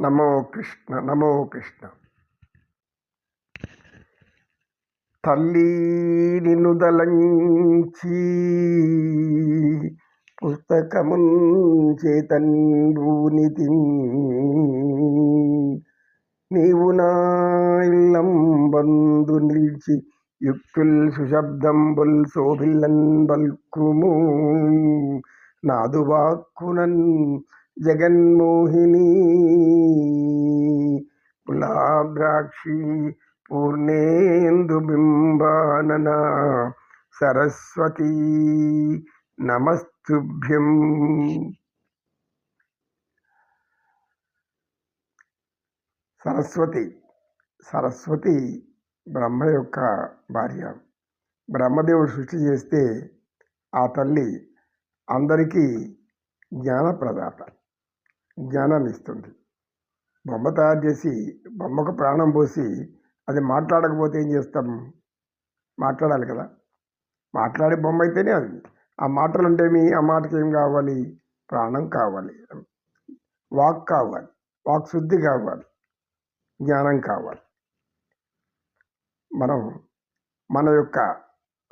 నమో కృష్ణ నమో కృష్ణ. తల్లి నినుదలంచి పుస్తకమున్ చేతన్భూనితి నీవు నా ఇల్లం ఇల్లంబందు నిలిచి యుక్తుల్ సుశబ్దంబుల్ శోభిల్లన్ బల్కుము నాదు వాక్కునన్ జగన్మోహిని. పులాద్రాక్షి పూర్ణేందు బింబానన సరస్వతీ నమస్తుభ్యం. సరస్వతి సరస్వతి బ్రహ్మ యొక్క భార్య. బ్రహ్మదేవుడు సృష్టి చేస్తే ఆ తల్లి అందరికీ జ్ఞానప్రదాత. జ్ఞానాన్ని ఇస్తుంది బొమ్మ తయారు చేసి బొమ్మకు ప్రాణం పోసి అది మాట్లాడకపోతే ఏం చేస్తాం? మాట్లాడాలి కదా. మాట్లాడే బొమ్మ అయితేనే అది. ఆ మాటలు అంటే మీ ఆ మాటకి ఏం కావాలి? ప్రాణం కావాలి. వాక్ కావాలి. వాక్ శుద్ధి కావాలి. జ్ఞానం కావాలి. మనం మన యొక్క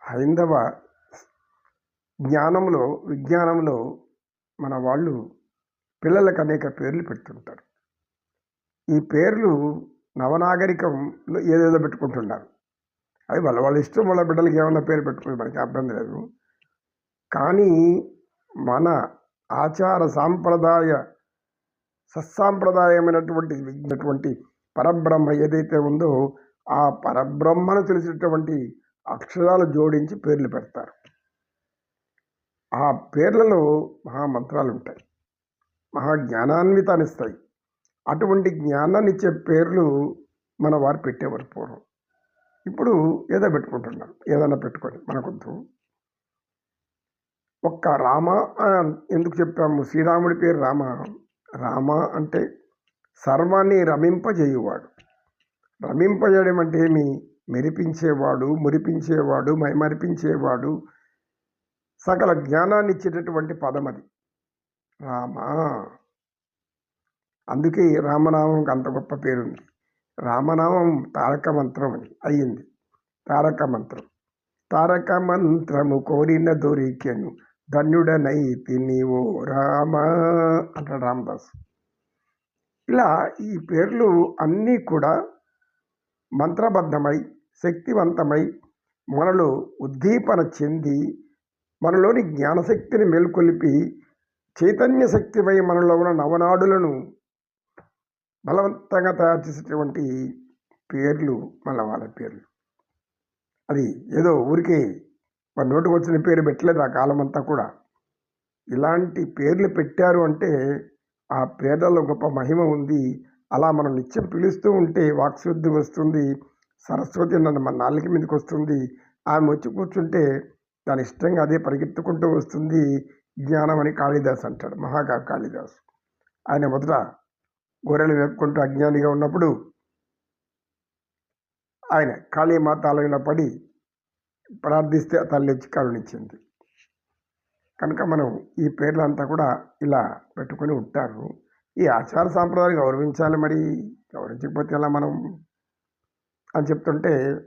హైందవ జ్ఞానంలో విజ్ఞానంలో మన వాళ్ళు పిల్లలకు అనేక పేర్లు పెడుతుంటారు. ఈ పేర్లు నవనాగరికంలో ఏదేదో పెట్టుకుంటున్నారు. అవి వాళ్ళ వాళ్ళ ఇష్టం వాళ్ళ బిడ్డలకి ఏమన్నా పేరు పెట్టుకుని మనకి అభ్యంతరం లేదు. కానీ మన ఆచార సాంప్రదాయ సత్సాంప్రదాయమైనటువంటి విజ్ఞటువంటి పరబ్రహ్మ ఏదైతే ఉందో ఆ పరబ్రహ్మను తెలిసినటువంటి అక్షరాలు జోడించి పేర్లు పెడతారు. ఆ పేర్లలో మహామంత్రాలు ఉంటాయి. మహాజ్ఞానాన్వితాన్ని ఇస్తాయి అటువంటి జ్ఞానాన్ని ఇచ్చే పేర్లు మన వారు పెట్టేవారు పూర్వం. ఇప్పుడు ఏదో పెట్టుకుంటున్నారు. ఏదైనా పెట్టుకొని మనకొద్దు. ఒక్క రామ అని ఎందుకు చెప్పాము? శ్రీరాముడి పేరు రామ. రామ అంటే సర్వాన్ని రమింపజేయువాడు. రమింపజేయడం అంటే ఏమి? మెరిపించేవాడు మురిపించేవాడు మైమరిపించేవాడు. సకల జ్ఞానాన్ని ఇచ్చేటటువంటి పదం అది రామ. అందుకే రామనామంకి అంత గొప్ప పేరుంది. రామనామం తారక మంత్రం అని అయ్యింది. తారక మంత్రం తారక మంత్రము కోరిన దొరికెను. ధన్యుడనైతి నీవో రామ అంటాడు రామదాస్. ఇలా ఈ పేర్లు అన్నీ కూడా మంత్రబద్ధమై శక్తివంతమై మనలో ఉద్దీపన చెంది మనలోని జ్ఞానశక్తిని మేల్కొలిపి చైతన్య శక్తిపై మనలో ఉన్న నవనాడులను బలవంతంగా తయారు చేసేటువంటి పేర్లు మళ్ళీ వాళ్ళ పేర్లు. అది ఏదో ఊరికే మన నోటుకు వచ్చిన పేరు పెట్టలేదు ఆ కాలం అంతా కూడా. ఇలాంటి పేర్లు పెట్టారు అంటే ఆ పేర్లలో గొప్ప మహిమ ఉంది. అలా మనం నిత్యం పిలుస్తూ ఉంటే వాక్శుద్ధి వస్తుంది. సరస్వతి నన్ను మన నాలుక మీదకి వస్తుంది. ఆమె వచ్చి కూర్చుంటే దాని ఇష్టంగా అదే పరిగెత్తుకుంటూ వస్తుంది. జ్ఞానం అని కాళిదాస్ అంటాడు మహాకావి కాళిదాస్. ఆయన మొదట గొర్రెలు వేపుకుంటూ అజ్ఞానిగా ఉన్నప్పుడు ఆయన కాళీమాత ఆలయంలో పడి ప్రార్థిస్తే తల్లి వచ్చి కరుణించింది. కనుక మనం ఈ పేర్లంతా కూడా ఇలా పెట్టుకొని ఉంటారు. ఈ ఆచార సాంప్రదాయాలు గౌరవించాలి మరి గౌరవించకపోతే ఎలా మనం? అని చెప్తుంటే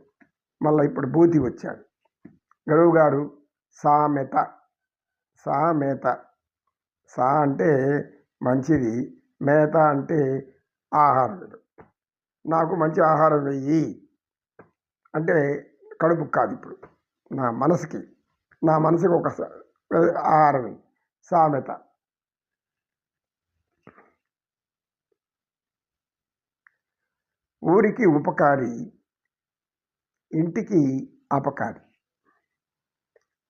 మళ్ళీ ఇప్పుడు భూతి వచ్చాడు. గరువు గారు సామెత సామెత సా అంటే మంచిది మేత అంటే ఆహారం నాకు మంచి ఆహారం వెయ్యి అంటే కడుపు కాదు ఇప్పుడు. నా మనసుకి నా మనసుకి ఒక ఆహారం సామెత ఊరికి ఉపకారి ఇంటికి అపకారి.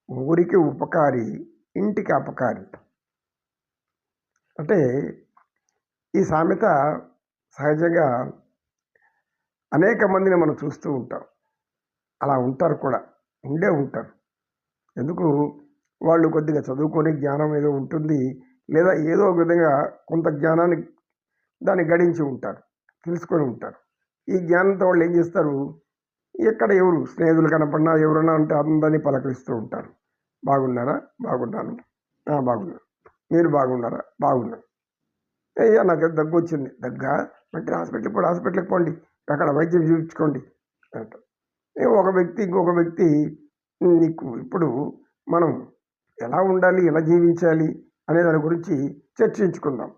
ఊరికి ఉపకారి ఇంటికి అపకారి అంటే ఈ సామెత సహజంగా అనేక మందిని మనం చూస్తూ ఉంటాం. అలా ఉంటారు కూడా ఉండే ఉంటారు. ఎందుకు? వాళ్ళు కొద్దిగా చదువుకొని జ్ఞానం ఏదో ఉంటుంది లేదా ఏదో ఒక విధంగా కొంత జ్ఞానాన్ని దాన్ని గడించి ఉంటారు తెలుసుకొని ఉంటారు. ఈ జ్ఞానంతో వాళ్ళు ఏం చేస్తారు? ఎక్కడ ఎవరు స్నేహితులు కనపడినా ఎవరైనా అంటే అందరినీ పలకరిస్తూ ఉంటారు. బాగున్నారా? బాగున్నాను. బాగున్నాను మీరు బాగున్నారా? బాగున్నాను అయ్యా నాకు దగ్గు వచ్చింది. దగ్గ? మంచి హాస్పిటల్కి పోండి హాస్పిటల్కి పోండి. అక్కడ వైద్యం చూపించుకోండి అంటారు ఒక వ్యక్తి ఇంకొక వ్యక్తి నీకు ఇప్పుడు మనం ఎలా ఉండాలి ఎలా జీవించాలి అనే దాని గురించి చర్చించుకుందాం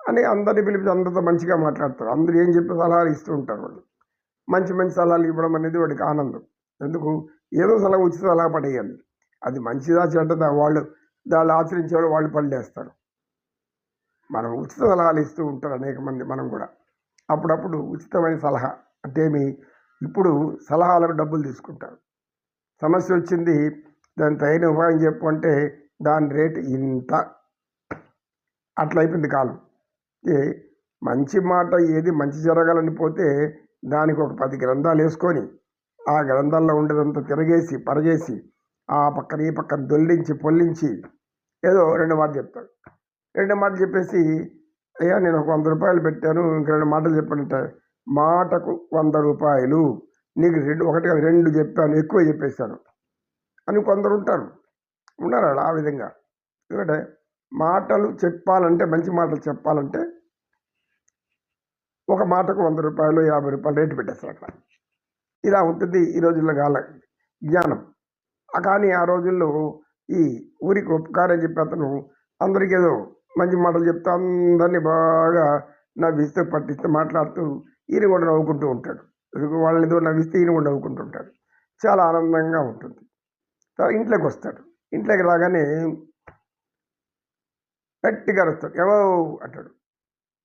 అని అందరిని పిలిపి అందరితో మంచిగా మాట్లాడతారు. అందరూ ఏం చెప్పి సలహాలు ఇస్తూ ఉంటారు వాళ్ళు. మంచి మంచి సలహాలు ఇవ్వడం అనేది వాడికి ఆనందం. ఎందుకు? ఏదో సలహా ఉచిత సలహా పడేయాలి. అది మంచిదా చెడ్డదా వాళ్ళు దాన్ని ఆచరించేవాళ్ళు వాళ్ళు పడేస్తారు మనం ఉచిత సలహాలు ఇస్తూ ఉంటారు అనేక మంది మనం కూడా. అప్పుడప్పుడు ఉచితమైన సలహా అంటే ఏమి? ఇప్పుడు సలహాలకు డబ్బులు తీసుకుంటారు. సమస్య వచ్చింది దాని తగిన ఉపాయం చెప్పు అంటే దాని రేటు ఇంత. అట్లయిపోయింది కాలం. ఏ మంచి మాట ఏది మంచి జరగాలని పోతే దానికి ఒక పది గ్రంథాలు వేసుకొని ఆ గ్రంథాల్లో ఉండేదంతా తిరగేసి పరగేసి ఆ పక్కన ఈ పక్కన దొల్లించి పొల్లించి ఏదో రెండు మాటలు చెప్తాడు. రెండు మాటలు చెప్పేసి అయ్యా నేను ఒక వంద రూపాయలు పెట్టాను ఇంక రెండు మాటలు చెప్పానంటే మాటకు వంద రూపాయలు నీకు రెండు ఒకటి కాదు రెండు చెప్పాను ఎక్కువ చెప్పేశాను అని కొందరు ఉంటారు. ఉన్నారు అలా ఆ విధంగా. ఎందుకంటే మాటలు చెప్పాలంటే మంచి మాటలు చెప్పాలంటే ఒక మాటకు వంద రూపాయలు యాభై రూపాయలు రేటు పెట్టేస్తారు అక్కడ. ఇలా ఉంటుంది ఈ రోజుల్లో కాల జ్ఞానం. కానీ ఆ రోజుల్లో ఈ ఊరికి ఉపకారం చెప్పి అతను అందరికీ ఏదో మంచి మాటలు చెప్తూ అందరినీ బాగా నవ్విస్తూ పట్టిస్తూ మాట్లాడుతూ ఈయన కూడా నవ్వుకుంటూ ఉంటాడు. వాళ్ళని ఏదో నవ్విస్తే ఈయన కూడా నవ్వుకుంటూ ఉంటాడు. చాలా ఆనందంగా ఉంటుంది. తర్వాత ఇంట్లోకి వస్తాడు. ఇంట్లోకి రాగానే గట్టిగా వస్తాడు ఏమో అంటాడు.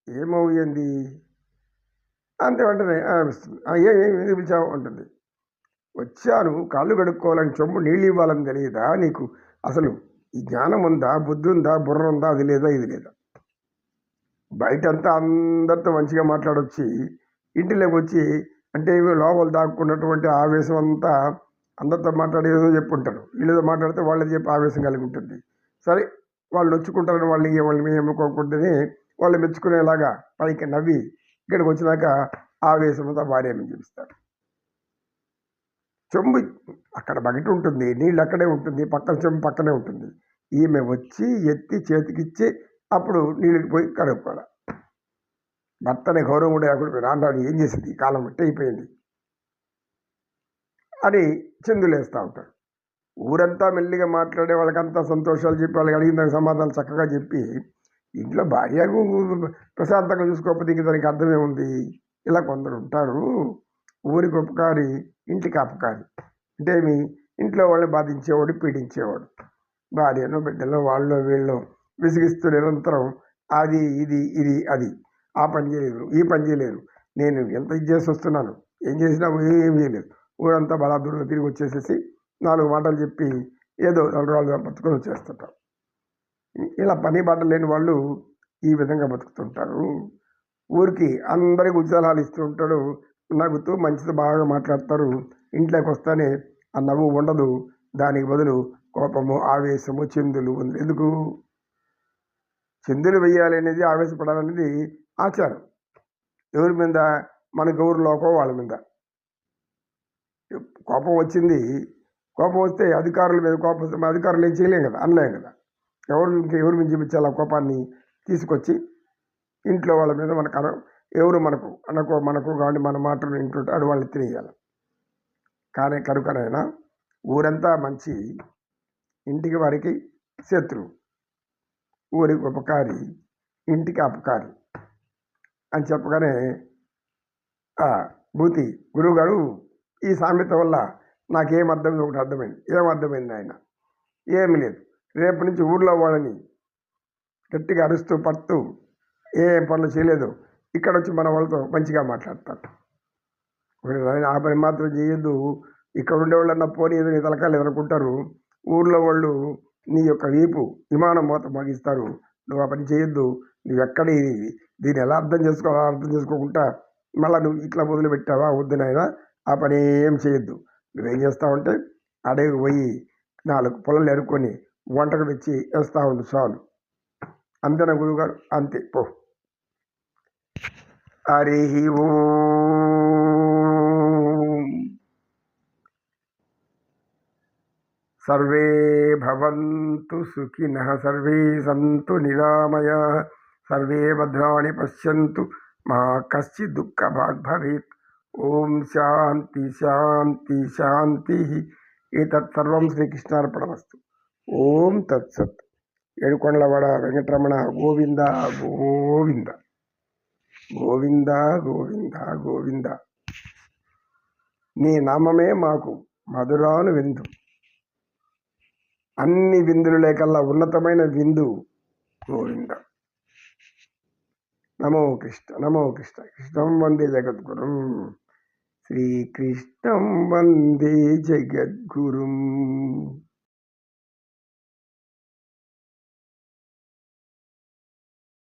ఏమో ఏంది? అంతే వెంటనే వస్తుంది ఏం ఎందుకు పిలిచావు? అంటుంది. వచ్చాను కాళ్ళు కడుక్కోవాలని చెంబు నీళ్ళు ఇవ్వాలని తెలియదా నీకు? అసలు ఈ జ్ఞానం ఉందా? బుద్ధి ఉందా? బుర్ర ఉందా? అది లేదా? ఇది లేదా? బయట అంతా అందరితో మంచిగా మాట్లాడొచ్చి ఇంటిలోకి వచ్చి అంటే ఇవి లోపల దాక్కున్నటువంటి ఆవేశం అంతా అందరితో మాట్లాడి ఏదో చెప్పుంటారు. వీళ్ళతో మాట్లాడితే వాళ్ళది చెప్పి ఆవేశం కలిగి ఉంటుంది. సరే వాళ్ళు నొచ్చుకుంటారని వాళ్ళు వాళ్ళని ఏమనుకోకూడదని మేము ఎమ్ముకోకుండానే వాళ్ళు మెచ్చుకునేలాగా పైకి నవ్వి ఇక్కడికి వచ్చినాక ఆవేశం అంతా భార్యని చూపిస్తారు. చెంబు అక్కడ బకెట్ ఉంటుంది నీళ్ళు అక్కడే ఉంటుంది పక్కన చెంబు పక్కనే ఉంటుంది. ఈమె వచ్చి ఎత్తి చేతికిచ్చి అప్పుడు నీళ్ళకి పోయి కడుక్కోవాలి భర్తని గౌరవం కూడా అక్కడ ఏం చేసింది? కాలం బట్టి అయిపోయింది. అని చిందులేస్తూ ఉంటారు ఊరంతా మెల్లిగా మాట్లాడే వాళ్ళకంతా సంతోషాలు చెప్పి వాళ్ళకి అడిగిన దానికి సమాధానాలు చక్కగా చెప్పి ఇంట్లో భార్యకు ప్రశాంతంగా చూసుకోకపోతే ఇంక దానికి అర్థమే ఉంది ఇలా కొందరు ఉంటారు. ఊరికి ఉపకారి ఇంటికి అపకారి అంటే ఏమి ఇంట్లో వాళ్ళని బాధించేవాడు పీడించేవాడు. భార్యను బిడ్డలో వాళ్ళు వీళ్ళు విసిగిస్తూ నిరంతరం అది ఇది ఇది అది. ఆ పని చేయలేదు. ఈ పని చేయలేదు. నేను ఎంత ఇది చేసి వస్తున్నాను? ఏం చేసినా ఏం చేయలేదు. ఊరంతా బలా తిరిగి వచ్చేసేసి నాలుగు మాటలు చెప్పి ఏదో నాలుగు రోజులు బతుకొని వచ్చేస్తుంటారు. ఇలా పని బాట లేని వాళ్ళు ఈ విధంగా బతుకుతుంటారు. ఊరికి అందరికి ఉజ్జలాలు ఇస్తూ ఉంటాడు. నవ్వుతూ మంచిది బాగా మాట్లాడతారు. ఇంట్లోకి వస్తానే ఆ నవ్వు ఉండదు. దానికి బదులు కోపము ఆవేశము చిందులు ఉంది ఎందుకు? చిందులు వేయాలి అనేది ఆవేశపడాలనేది ఆచారం. ఎవరి మీద? మన గౌరవలోకో వాళ్ళ మీద. కోపం వచ్చింది. కోపం వస్తే అధికారుల మీద కోపం వస్తే అధికారులు ఏం చేయలేం కదా అనలేం కదా. ఎవరు ఇంకా ఎవరి మీద చూపించాలి ఆ కోపాన్ని తీసుకొచ్చి ఇంట్లో వాళ్ళ మీద మనకు అన ఎవరు మనకు అనుకో మనకు కానీ మన మాటలు వింటుంటాడు వాళ్ళు తినేయాలి. కానీ కనుకనైనా ఊరంతా మంచి ఇంటికి వారికి శత్రువు ఊరికి ఉపకారి ఇంటికి అపకారి అని చెప్పగానే భూతి గురువుగారు ఈ సామెత వల్ల నాకేం అర్థమైంది ఒకటి అర్థమైంది. ఏం అర్థమైంది ఆయన? ఏమి లేదు. రేపు నుంచి ఊర్లో వాళ్ళని గట్టిగా అరుస్తూ పడుతూ ఏ పనులు చేయలేదు. ఇక్కడ వచ్చి మన వాళ్ళతో మంచిగా మాట్లాడతారు. ఆ పని మాత్రం చేయొద్దు. ఇక్కడ ఉండేవాళ్ళన్నా పోనీ ఏదో నీ తలకాయలు ఎదుర్కొంటారు ఊర్లో వాళ్ళు నీ యొక్క వీపు విమానం మూత మాగిస్తారు. నువ్వు ఆ పని చేయొద్దు. నువ్వు ఎక్కడ ఇది దీన్ని ఎలా అర్థం చేసుకోవాలో అర్థం చేసుకోకుండా మళ్ళీ నువ్వు ఇట్లా మొదలు పెట్టావా వద్దు నాయన ఆ పని ఏం చేయొద్దు. నువ్వేం చేస్తావంటే అడవికి పోయి నాలుగు పొలం ఎరుక్కొని వంటకు తెచ్చి వేస్తూ ఉండు చాలు. అంతేనా గురువుగారు? అంతే. పో. हरि ओ सर्वे भवन्तु सुखिनः, सर्वे सन्तु निरामया, सर्वे भद्राणि पश्यन्तु, मा कश्चित् दुःखभाग् भवेत्। ॐ शान्ति शान्ति, शान्तिः। एतत् सर्वं श्रीकृष्णार्पणमस्तु। ॐ तत्सत्। वेङ्कटरमण गोविन्द गोविन्द। గోవింద గోవింద గోవింద. నీ నామమే మాకు మధురాను విందు. అన్ని విందులు లేకల్లా ఉన్నతమైన విందు గోవింద. నమో కృష్ణ నమో కృష్ణ. కృష్ణం వందే జగద్గురుం. శ్రీకృష్ణం వందే జగద్గురుం.